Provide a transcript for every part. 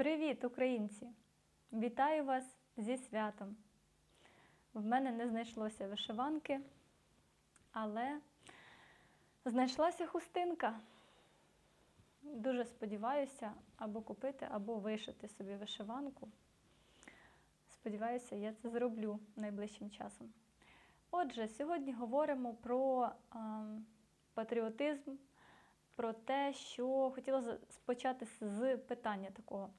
Привіт, українці! Вітаю вас зі святом. В мене не знайшлося вишиванки, але знайшлася хустинка. Дуже сподіваюся або купити, або вишити собі вишиванку. Сподіваюся, я це зроблю найближчим часом. Отже, сьогодні говоримо про ем, патріотизм, про те, що хотіла спочати з питання такого.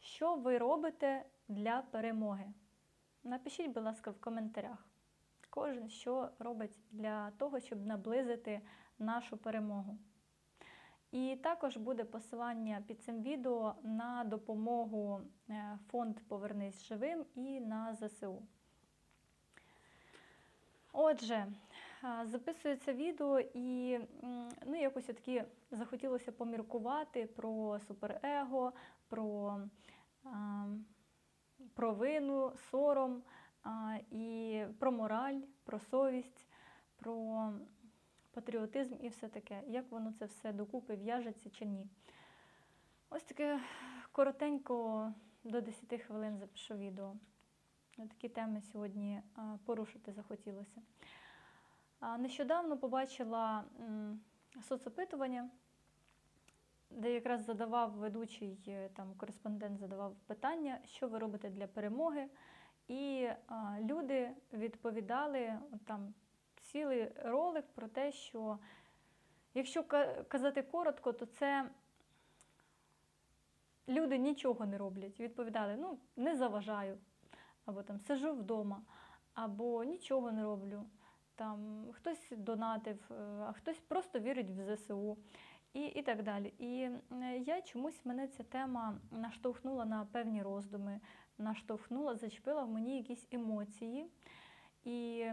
Що ви робите для перемоги? Напишіть, будь ласка, в коментарях. Кожен, що робить для того, щоб наблизити нашу перемогу. І також буде посилання під цим відео на допомогу е, фонд Повернись живим і на ЗСУ. Отже, а, записується відео і ну, якось таки захотілося поміркувати про суперего, про провину, сором і про мораль, про совість, про патріотизм і все таке. Як воно це все докупи в'яжеться чи ні. Ось таке коротенько до 10 хвилин запишу відео. Такі теми сьогодні порушити захотілося. Нещодавно побачила соцопитування, де якраз задавав ведучий е, там, кореспондент задавав питання, що ви робите для перемоги. І а, люди відповідали там цілий ролик про те, що якщо казати коротко, то це люди нічого не роблять. Відповідали, ну, не заважаю, або там сижу вдома, або нічого не роблю. Там хтось донатив, е, а хтось просто вірить в ЗСУ і, і так далі. І е, я чомусь мене ця тема наштовхнула на певні роздуми, наштовхнула, зачепила в мені якісь емоції. І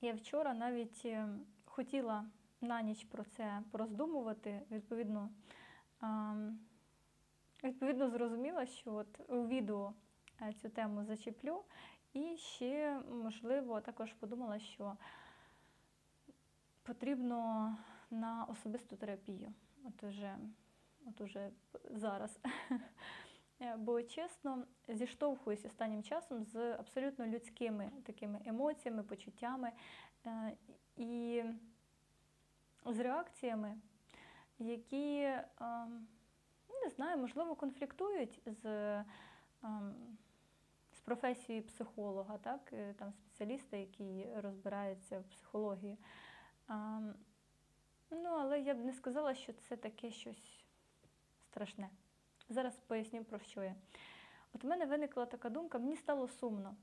я вчора навіть е, хотіла на ніч про це пороздумувати. Відповідно, відповідно зрозуміла, що от у відео е, цю тему зачеплю. І ще, можливо, також подумала, що потрібно на особисту терапію. От уже, от уже зараз. Бо чесно, зіштовхуюсь останнім часом з абсолютно людськими такими емоціями, почуттями е, і з реакціями, які, е, не знаю, можливо, конфліктують з, е, з професією психолога, так? е, там спеціаліста, який розбирається в психології. Ну, але я б не сказала, що це таке щось страшне. Зараз поясню, про що я. От у мене виникла така думка, мені стало сумно.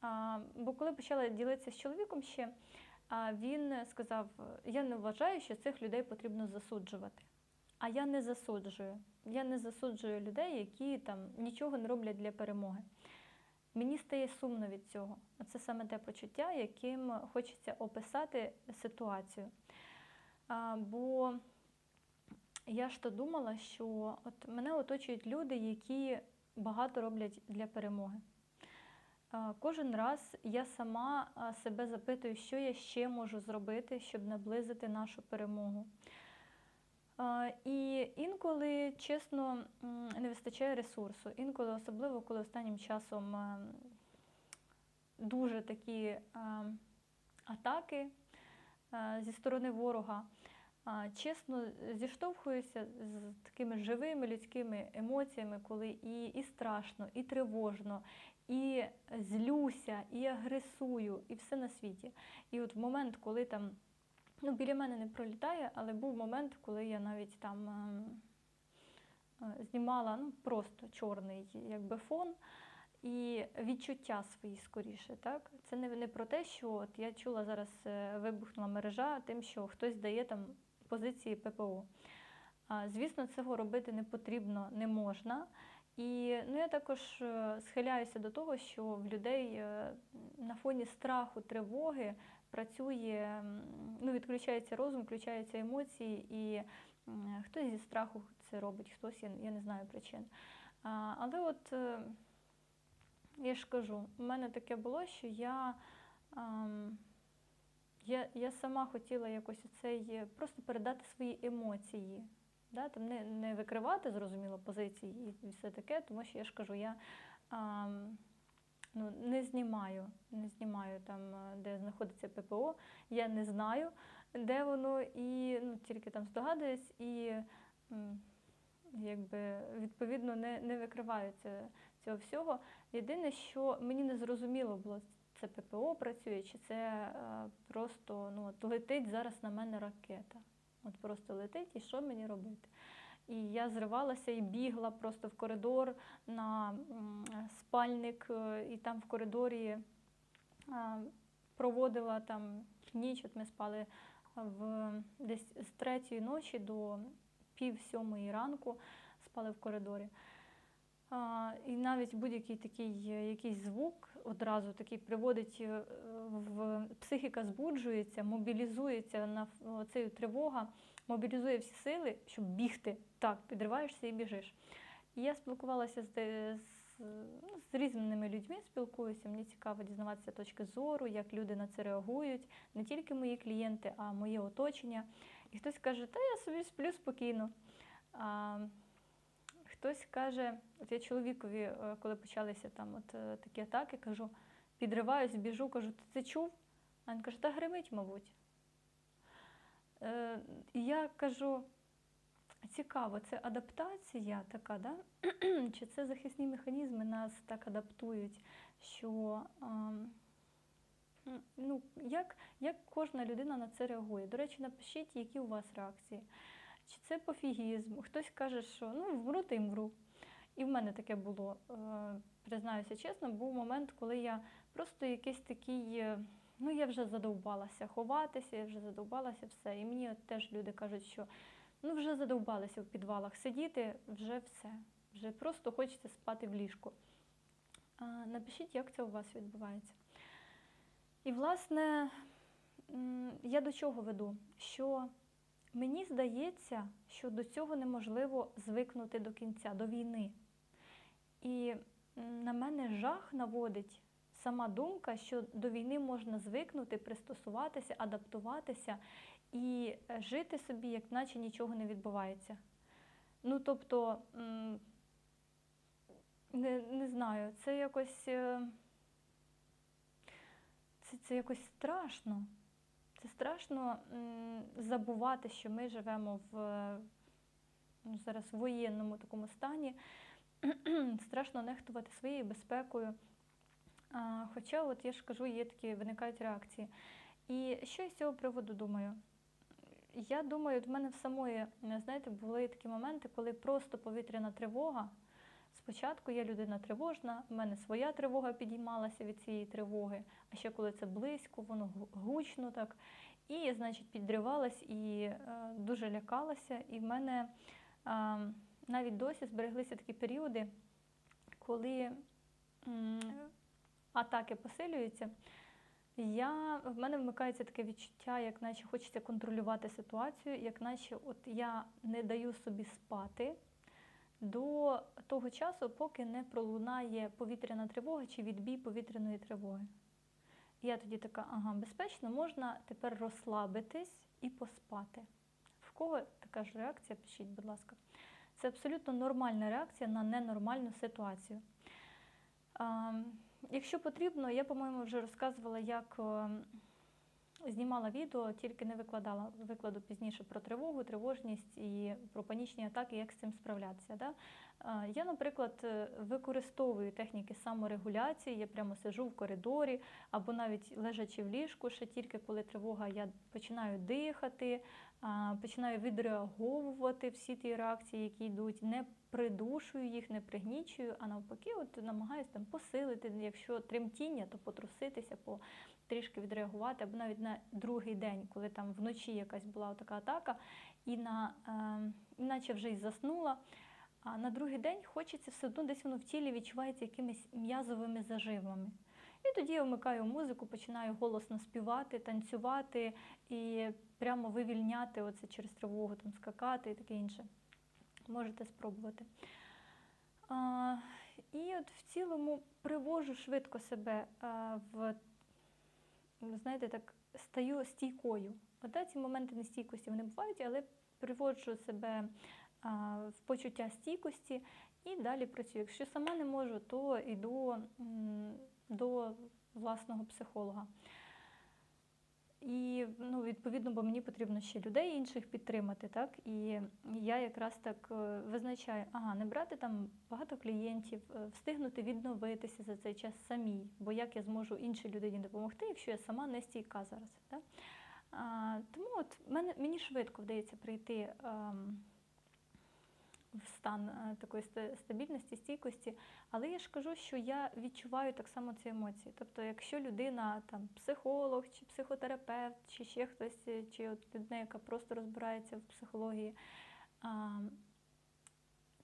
А, бо коли почала ділитися з чоловіком ще, а, він сказав: я не вважаю, що цих людей потрібно засуджувати. А я не засуджую. Я не засуджую людей, які там нічого не роблять для перемоги. Мені стає сумно від цього. Це саме те почуття, яким хочеться описати ситуацію. Бо я ж то думала, що от мене оточують люди, які багато роблять для перемоги. Кожен раз я сама себе запитую, що я ще можу зробити, щоб наблизити нашу перемогу. І інколи, чесно, не вистачає ресурсу. Інколи, особливо, коли останнім часом е, дуже такі е, атаки зі сторони ворога. Чесно, зіштовхуюся з такими живими людськими емоціями, коли і, і страшно, і тривожно, і злюся, і агресую, і все на світі. І от в момент, коли там ну, біля мене не пролітає, але був момент, коли я навіть там ем, е, знімала ну, просто чорний якби, фон. І відчуття свої скоріше, так? Це не, не про те, що от я чула зараз е, вибухнула мережа тим, що хтось дає там позиції ППО. А, звісно, цього робити не потрібно, не можна. І ну, я також е, схиляюся до того, що в людей е, на фоні страху, тривоги працює, ну, відключається розум, включаються емоції, і хтось зі страху це робить, хтось, я, я не знаю причин. Але от я ж кажу, у мене таке було, що я, ем, я, я сама хотіла якось оцей, просто передати свої емоції Да? Там не, не викривати, зрозуміло, позиції і все таке, тому що я ж кажу, я а, ну, не знімаю, не знімаю там, е, де знаходиться ППО, я не знаю, де воно, і ну, тільки там здогадуюсь, і м, якби, відповідно не, не викриваю цього всього. Єдине, що мені не зрозуміло було, це ППО працює, чи це е, просто ну, от летить зараз на мене ракета. От просто летить, і що мені робити? І я зривалася і бігла просто в коридор на спальник, е, і там в коридорі е, проводила там ніч. От ми спали в десь з третьої ночі до пів сьомої ранку спали в коридорі. І навіть будь-який такий е, якийсь звук одразу такий приводить е, в психіка збуджується, мобілізується на цю тривога, мобілізує всі сили, щоб бігти. Так, підриваєшся і біжиш. І я спілкувалася з, з, ну, з різними людьми, спілкуюся. Мені цікаво дізнаватися точки зору, як люди на це реагують, не тільки мої клієнти, а моє оточення. І хтось каже, та я собі сплю спокійно. А, хтось каже, от я чоловікові, е, коли почалися там от е, такі атаки, кажу, підриваюсь, біжу, кажу, ти це чув? А він каже, та гримить, мабуть. Е, і я кажу, цікаво, це адаптація така, да? чи це захисні механізми нас так адаптують, що м, ну, як, як кожна людина на це реагує? До речі, напишіть, які у вас реакції. Чи це пофігізм? Хтось каже, що ну, вмру, та й мру. І в мене таке було, е, признаюся чесно, був момент, коли я просто якийсь такий, е, ну я вже задовбалася ховатися, я вже задовбалася все. І мені теж люди кажуть, що ну вже задовбалися в підвалах сидіти, вже все. Вже просто хочеться спати в ліжку. Напишіть, як це у вас відбувається. І, власне, я до чого веду? Що мені здається, що до цього неможливо звикнути до кінця, до війни. І на мене жах наводить сама думка, що до війни можна звикнути, пристосуватися, адаптуватися і е, жити собі, як наче нічого не відбувається. Ну, тобто, не, не знаю, це якось. Це, це якось страшно. Це страшно забувати, що ми живемо в ну, зараз в воєнному такому стані. страшно нехтувати своєю безпекою. А, хоча, от я ж кажу, є такі виникають реакції. І що я з цього приводу думаю? Я думаю, в мене в самої, знаєте, були такі моменти, коли просто повітряна тривога. Спочатку я людина тривожна, в мене своя тривога підіймалася від цієї тривоги, а ще коли це близько, воно гучно так. І, значить, підривалась і е, дуже лякалася. І в мене е, навіть досі збереглися такі періоди, коли м, атаки посилюються. Я, в мене вмикається таке відчуття, як наче хочеться контролювати ситуацію, як наче от я не даю собі спати до того часу, поки не пролунає повітряна тривога чи відбій повітряної тривоги. Я тоді така, ага, безпечно, можна тепер розслабитись і поспати. В кого така ж реакція, пишіть, будь ласка. Це абсолютно нормальна реакція на ненормальну ситуацію. Якщо потрібно, я, по-моєму, вже розказувала, як е, знімала відео, тільки не викладала, викладу пізніше про тривогу, тривожність і про панічні атаки, як з цим справлятися. Да? Я, наприклад, е, використовую техніки саморегуляції, я прямо сижу в коридорі або навіть лежачи в ліжку, ще тільки коли тривога, я починаю дихати, починаю відреаговувати всі ті реакції, які йдуть, не придушую їх, не пригнічую, а навпаки, от намагаюся там посилити, якщо тремтіння, то потруситися, по трішки відреагувати, або навіть на другий день, коли там вночі якась була така атака, і на, е, іначе вже й заснула. А на другий день хочеться все одно десь воно в тілі відчувається якимись м'язовими зажимами. І тоді я вмикаю музику, починаю голосно співати, танцювати і прямо вивільняти оце через тривогу, там скакати і таке інше. Можете спробувати. А, і от в цілому привожу швидко себе в, знаєте, так стаю стійкою. От ці моменти нестійкості вони бувають, але приводжу себе в почуття стійкості і далі працюю. Якщо сама не можу, то йду до власного психолога. І ну, відповідно, бо мені потрібно ще людей інших підтримати, так? І я якраз так е, визначаю, ага, не брати там багато клієнтів, е, встигнути відновитися за цей час самій, бо як я зможу іншій людині допомогти, якщо я сама не стійка зараз. Так? А, тому от мені швидко вдається прийти ем, в стан е, такої стабільності, стійкості, але я ж кажу, що я відчуваю так само ці емоції. Тобто, якщо людина там психолог чи психотерапевт, чи ще хтось, е, чи от людина, яка просто розбирається в психології,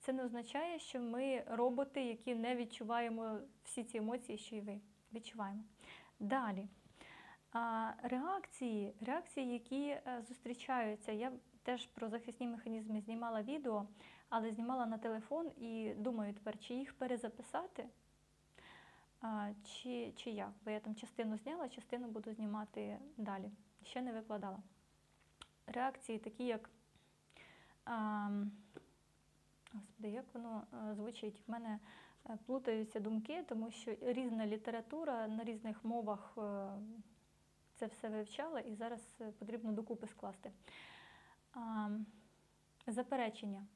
це не означає, що ми роботи, які не відчуваємо всі ці емоції, що і ви відчуваємо. Далі. А, реакції, реакції, які е, зустрічаються. Я теж про захисні механізми знімала відео, але знімала на телефон і думаю тепер, чи їх перезаписати, чи, чи як. Бо я там частину зняла, частину буду знімати далі. Ще не викладала. Реакції такі, як. Господи, як воно е, звучить? В мене е, плутаються думки, тому що різна література на різних мовах е, це все вивчала, і зараз потрібно докупи скласти. Заперечення.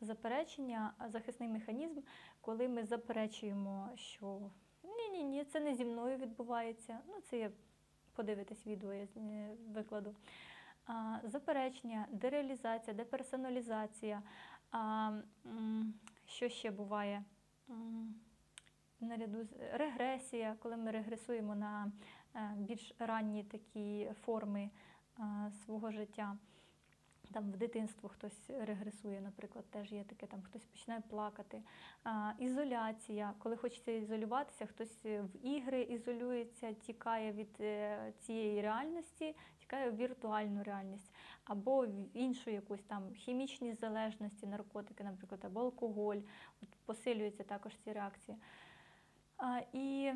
Заперечення, захисний механізм, коли ми заперечуємо, що ні-ні, ні, це не зі мною відбувається. Ну, це я подивитись відео, я е, викладу. Заперечення, дереалізація, деперсоналізація. Що ще буває? Наряду з регресія, коли ми регресуємо на е, більш ранні такі форми свого життя. Там в дитинство хтось регресує, наприклад, теж є таке, там хтось починає плакати. А, ізоляція, коли хочеться ізолюватися, хтось в ігри ізолюється, тікає від е, цієї реальності, тікає в віртуальну реальність, або в іншу якусь там хімічні залежності, наркотики, наприклад, або алкоголь. От посилюються також ці реакції. А, і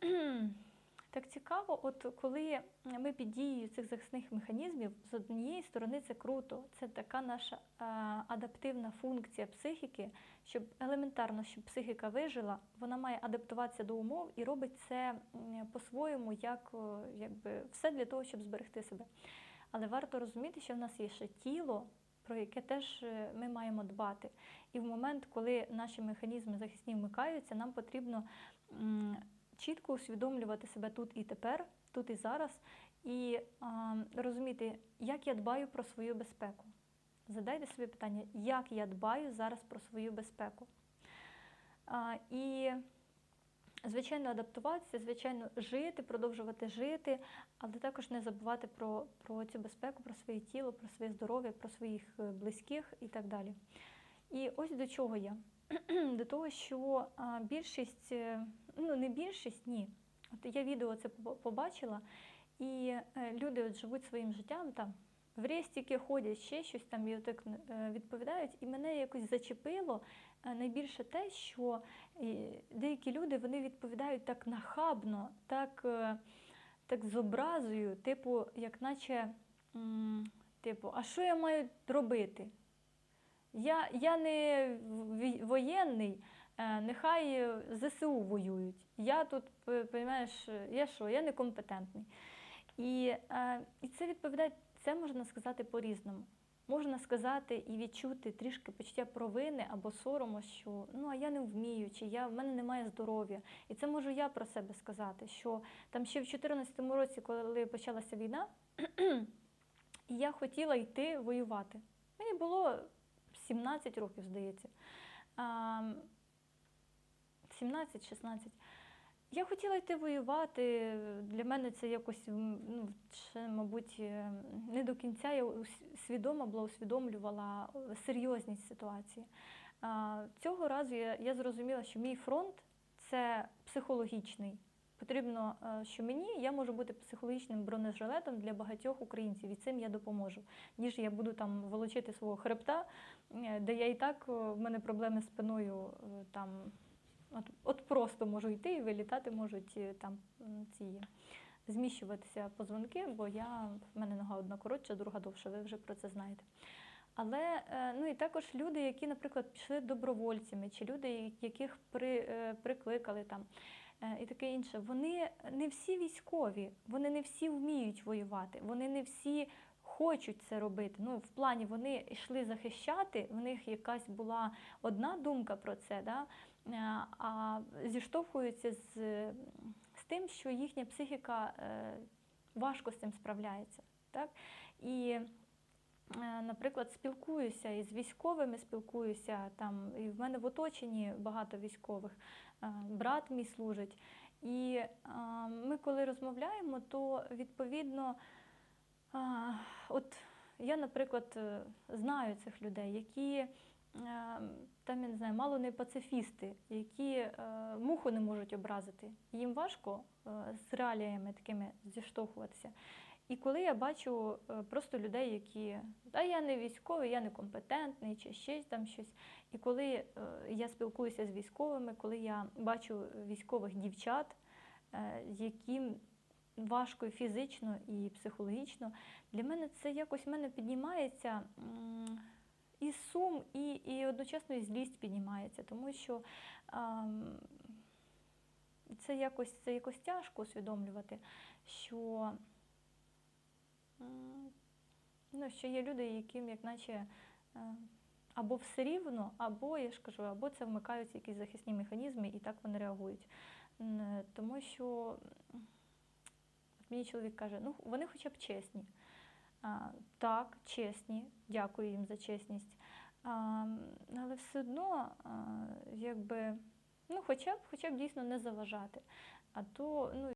так цікаво, от коли ми під дією цих захисних механізмів, з однієї сторони це круто, це така наша е, адаптивна функція психіки, щоб елементарно, щоб психіка вижила, вона має адаптуватися до умов і робить це по-своєму, як якби все для того, щоб зберегти себе. Але варто розуміти, що в нас є ще тіло, про яке теж е, ми маємо дбати. І в момент, коли наші механізми захисні вмикаються, нам потрібно чітко усвідомлювати себе тут і тепер, тут і зараз, і а, розуміти, як я дбаю про свою безпеку. Задайте собі питання, як я дбаю зараз про свою безпеку. А, і, звичайно, адаптуватися, звичайно, жити, продовжувати жити, але також не забувати про, про цю безпеку, про своє тіло, про своє здоров'я, про своїх е, близьких і так далі. І ось до чого я. До того, що більшість, е, ну не більшість, ні. От я відео це побачила, і е, люди от живуть своїм життям там. В рестики ходять, ще щось там і отак е, відповідають. І мене якось зачепило найбільше те, що деякі люди вони відповідають так нахабно, так, так з образою, типу, як наче, типу, а що я маю робити? Я, я не воєнний, е, нехай ЗСУ воюють. Я тут, розумієш, я що, я некомпетентний. І, е, і це відповідає, це можна сказати по-різному. Можна сказати і відчути трішки почуття провини або сорому, що ну а я не вмію, чи я в мене немає здоров'я. І це можу я про себе сказати, що там ще в 2014 році, коли почалася війна, я хотіла йти воювати. Мені було 17 років, здається. 17-16. Я хотіла йти воювати. Для мене це якось, ну, ще, мабуть, е, не до кінця я свідомо була усвідомлювала е, серйозність ситуації. Цього разу я, я зрозуміла, що мій фронт це психологічний. Потрібно, е, що мені я можу бути психологічним бронежилетом для багатьох українців, і цим я допоможу. Ніж я буду там волочити свого хребта, де я і так в мене проблеми з спиною е, там. От, от просто можу йти і вилітати можуть е, там ці зміщуватися позвонки, бо я в мене нога одна коротша, друга довша. Ви вже про це знаєте. Але е, ну і також люди, які, наприклад, пішли добровольцями, чи люди, яких при, прикликали там. І таке інше, вони не всі військові, вони не всі вміють воювати, вони не всі хочуть це робити. Ну, в плані вони йшли захищати, в них якась була одна думка про це, да? е, а зіштовхуються з, з тим, що їхня психіка е, важко з цим справляється. Так? І, е, наприклад, спілкуюся із військовими, спілкуюся там, і в мене в оточенні багато військових, брат мій служить. І ми, коли розмовляємо, то відповідно, а, от я, наприклад, е, знаю цих людей, які е, там, я не знаю, мало не пацифісти, які е, муху не можуть образити. Їм важко з реаліями такими зіштовхуватися. І коли я бачу просто людей, які та я не військовий, я не компетентний, чи ще там щось. І коли я спілкуюся з військовими, коли я бачу військових дівчат, яким важко і фізично і психологічно, для мене це якось в мене піднімається і сум, і, і одночасно і злість піднімається, тому що це якось, це якось тяжко усвідомлювати, що, ну, що є люди, яким як наче е, або все рівно, або я ж кажу, або це вмикаються якісь захисні механізми, і так вони реагують. Е, Тому що мені чоловік каже, ну вони хоча б чесні. А, так, чесні, дякую їм за чесність. А, але все одно, а, якби, ну, хоча б, хоча б дійсно не заважати. А то, ну,